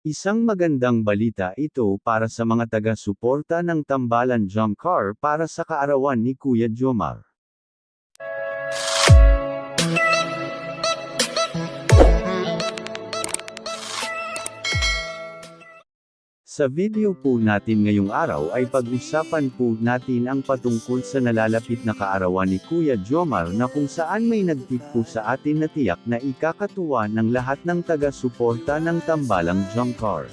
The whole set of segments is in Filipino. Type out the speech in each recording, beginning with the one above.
Isang magandang balita ito para sa mga taga-suporta ng Tambalan Jump Car para sa kaarawan ni Kuya Jomar. Sa video po natin ngayong araw ay pag-usapan po natin ang patungkol sa nalalapit na kaarawan ni Kuya Jomar na kung saan may nagtip po sa atin na tiyak na ikakatuwa ng lahat ng taga-suporta ng Tambalang Jomcar.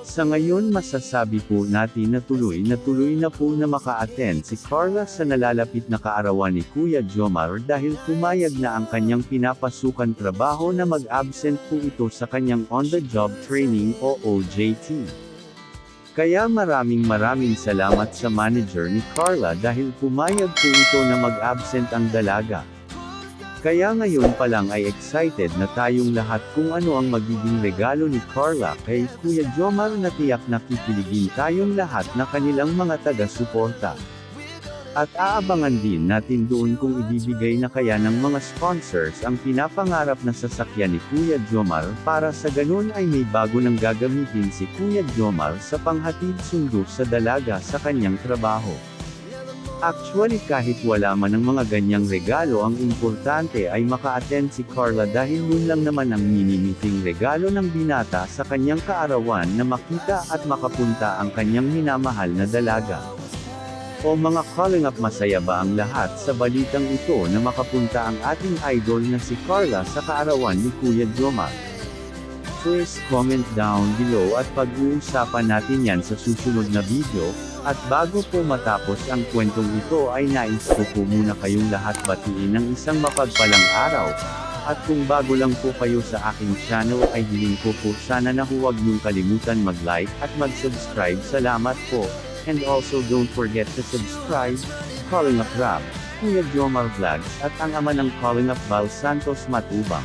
Sa ngayon masasabi po natin na tuloy na tuloy na po na maka-attend si Carla sa nalalapit na kaarawan ni Kuya Jomar dahil pumayag na ang kanyang pinapasukan trabaho na mag-absent po ito sa kanyang on-the-job training o OJT. Kaya maraming maraming salamat sa manager ni Carla dahil pumayag po ito na mag-absent ang dalaga. Kaya ngayon pa lang ay excited na tayong lahat kung ano ang magiging regalo ni Carla kay Kuya Jomar na tiyak na kikiligin tayong lahat na kanilang mga taga-suporta. At aabangan din natin doon kung ibibigay na kaya ng mga sponsors ang pinapangarap na sasakyan ni Kuya Jomar para sa ganun ay may bago nang gagamitin si Kuya Jomar sa panghatid sundo sa dalaga sa kanyang trabaho. Actually kahit wala man ng mga ganyang regalo ang importante ay maka-attend si Carla dahil yun lang naman ang minimiting regalo ng binata sa kanyang kaarawan na makita at makapunta ang kanyang minamahal na dalaga. O mga calling up masaya ba ang lahat sa balitang ito na makapunta ang ating idol na si Carla sa kaarawan ni Kuya Jomar? Please comment down below at pag-uusapan natin yan sa susunod na video, at bago po matapos ang kwentong ito ay nais ko po muna kayong lahat batiin ng isang mapagpalang araw. At kung bago lang po kayo sa aking channel ay hiling ko po sana na huwag niyong kalimutan mag-like at mag-subscribe. Salamat po. And also don't forget to subscribe, Calling Up Rap, Kuya Jomar Vlogs at ang ama ng Calling Up Val Santos Matubang.